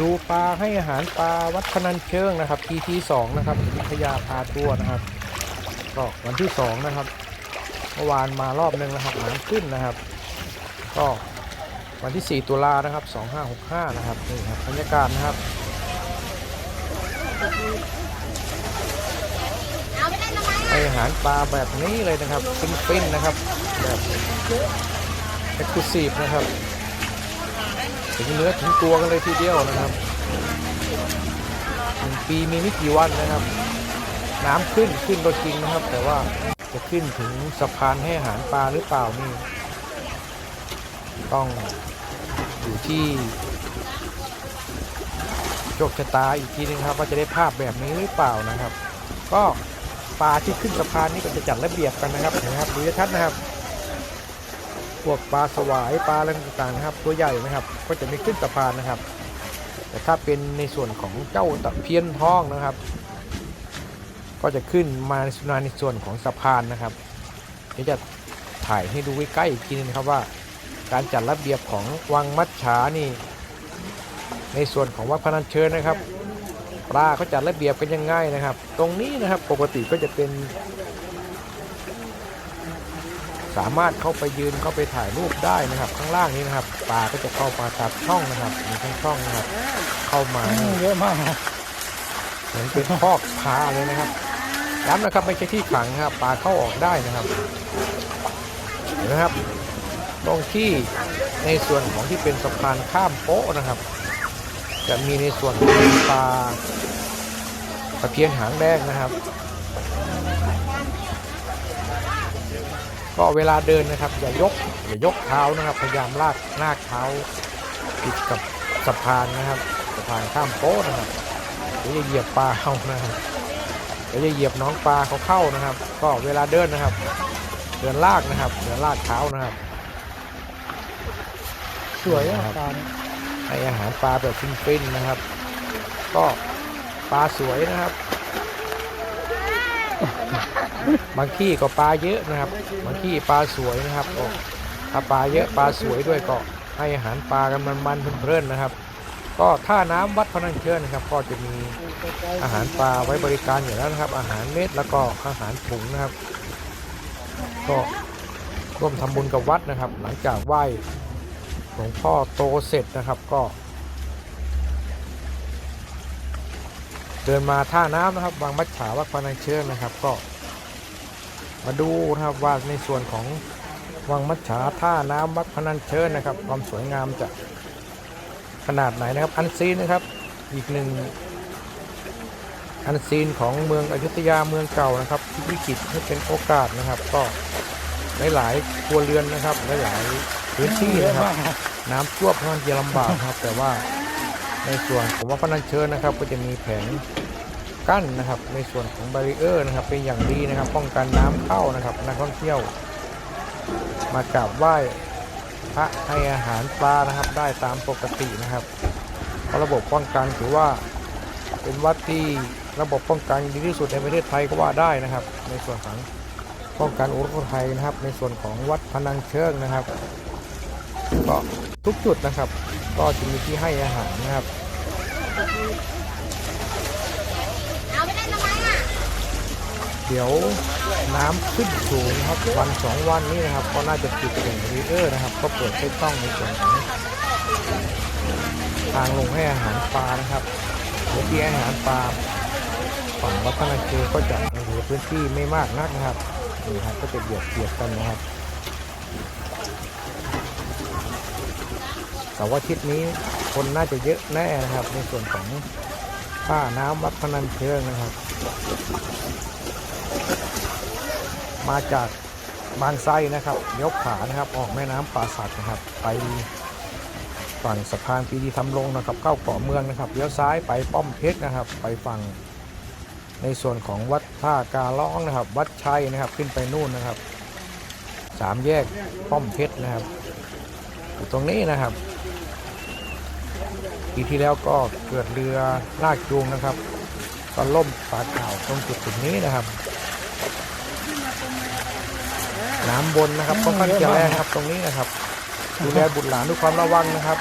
ดูปลาให้อาหารปลาวัดพนันเชิงนะครับ EP 2นะครับวิทยาพาทัวนะครับก็วันที่2นะครับเมื่อวานมารอบหนึงนะครับน้ำขึ้นนะครับ ก็วันที่ 4 ตุลานะครับ 2565 นะครับนี่ครับบรรยากาศนะครับให้อาหารปลาแบบนี้เลยนะครับฟินๆนะครับแบบเอ็กซ์คลูซีฟนะครับ ถึงเนื้อถึงตัวกันเลยทีเดียวนะครับหนึ่งปีมีไม่กี่วันนะครับ น้ำขึ้นขึ้นก็จริงนะครับ แต่ว่าจะขึ้นถึงสะพานให้อาหารปลาหรือเปล่านี่ ต้องอยู่ที่โชคชะตาอีกทีนึงครับ ว่าจะได้ภาพแบบนี้หรือเปล่านะครับ ก็ปลาที่ขึ้นสะพานนี่ก็จะจัดระเบียบกันนะครับนไหมครับดูชัดนะครับ พวกปลาสวายปลาอะไรต่างๆนะครับ ตัวใหญ่นะครับ ก็จะไม่ขึ้นสะพานนะครับ แต่ถ้าเป็นในส่วนของเจ้าตะเพียนทองนะครับก็จะขึ้นมาในส่วนของสะพานนะครับเดี๋ยวจะถ่ายให้ดูใกล้ๆอีกทีนึงครับว่า การจัดระเบียบของวังมัดฉานี่ ในส่วนของวัดพนัญเชิญนะครับปลาเขาจัดระเบียบกันยังไงนะครับ ตรงนี้นะครับปกติก็จะเป็น สามารถเข้าไปยืนเข้าไปถ่ายรูปได้นะครับ ข้างล่างนี้นะครับปลาก็จะเข้ามาตัดช่องนะครับมีช่องช่องๆนะครับ เข้ามาเยอะมากเหมือนเป็นคอกปลาเลยนะครับย้ำนะครับไม่ใช่ที่ขังนะครับปลาเข้าออกได้นะครับเห็นไหมครับ ตรงที่ในส่วนของที่เป็นสะพานข้ามโป๊ะนะครับ จะมีในส่วนของปลาตะเพียนหางแดงนะครับ ก็เวลาเดินนะครับ อย่ายกอย่ายกเท้านะครับ พยายามลากลากเท้าติดกับสะพานนะครับสะพานข้ามโป๊ะนะครับเดี๋ยวจะเหยียบปลาเข้านะครับเดี๋ยวจะเหยียบน้องปลาเขาเข้านะครับ ก็เวลาเดินนะครับ เดินลากนะครับ เดินลากเท้านะครับ สวยอะปลาเนี่ยให้อาหารปลาแบบฟินๆนะครับ ก็ปลาสวยนะครับ บางที่ก็ปลาเยอะนะครับ บางที่ปลาสวยนะครับก็ถ้าปลาเยอะปลาสวยด้วยก็ให้อาหารปลากันมันๆเพลินๆนะครับ ก็ท่าน้ำวัดพนัญเชิญนะครับ ก็จะมีอาหารปลาไว้บริการอยู่แล้วนะครับ อาหารเม็ดแล้วก็อาหารถุงนะครับ ก็ร่วมทำบุญกับวัดนะครับ หลังจากไหว้หลวงพ่อโตเสร็จนะครับก็ เดินมาท่าน้ำนะครับวางมัดฉาวัดพนังเชิงนะครับ ก็ มาดูนะครับว่าในส่วนของวังมัดฉาท่าน้ำวัดพนันเชิญนะครับ ความสวยงามจะขนาดไหนนะครับ อันซีนนะครับ อีกหนึ่งอันซีนของเมืองอยุธยาเมืองเก่านะครับที่วิกฤตให้เป็นโอกาสนะครับ ก็หลายๆครัวเรือนนะครับหลายๆพื้นที่นะครับ น้ำท่วมค่อนข้างลำบากครับ แต่ว่าในส่วนของวัดพนัญเชิญนะครับ ก็จะมีแผง กั้นนะครับ ในส่วนของบาริเออร์นะครับเป็นอย่างดีนะครับ ป้องกันน้ำเข้านะครับนักท่องเที่ยว มากราบไหว้พระให้อาหารปลานะครับ ได้ตามปกตินะครับเพราะระบบป้องกันถือว่าเป็นวัดที่ระบบป้องกันดีที่สุดในประเทศไทยก็ว่าได้นะครับ ในส่วนของป้องกันอุทกภัยนะครับ ในส่วนของวัดพนังเชิงนะครับก็ทุกจุดนะครับ ก็จะมีที่ให้อาหารนะครับ เอาไปได้ทำไมอะ เดี๋ยวน้ำขึ้นสูงครับวันสองวันนี้นะครับ ก็น่าจะปิดแข่งรีเออร์นะครับ ก็เปิดให้ช่องในส่วนของทางลงให้อาหารปลานะครับพื้นที่อาหารปลาฝั่งวัดพนัญเชิงก็จะเหลือพื้นที่ไม่มากนักนะครับนี่ครับก็จะเบียดเบียดกันนะครับเสาร์อาทิตย์นี้คนน่าจะเยอะแน่นะครับ ในส่วนของท่าน้ำวัดพนัญเชิงนะครับ มาจากบางไทรนะครับเลี้ยวขวานะครับ ออกแม่น้ำป่าสักนะครับ ไปฝั่งสะพานปีดีทำลงนะครับ เข้าเกาะเมืองนะครับเลี้ยวซ้ายไปป้อมเพชรนะครับ ไปฝั่งในส่วนของวัดท่ากาล้องนะครับ วัดชัยนะครับขึ้นไปนู่นนะครับสามแยกป้อมเพชรนะครับอยู่ตรงนี้นะครับปีที่แล้วก็เกิดเรือลากจูงนะครับ ก็ล่มปากอ่าวตรงจุดจุดนี้นะครับ น้ำบนนะครับค่อนข้างจะแรงครับตรงนี้นะครับ ดูแลบุตรหลานด้วยความระวังนะครับ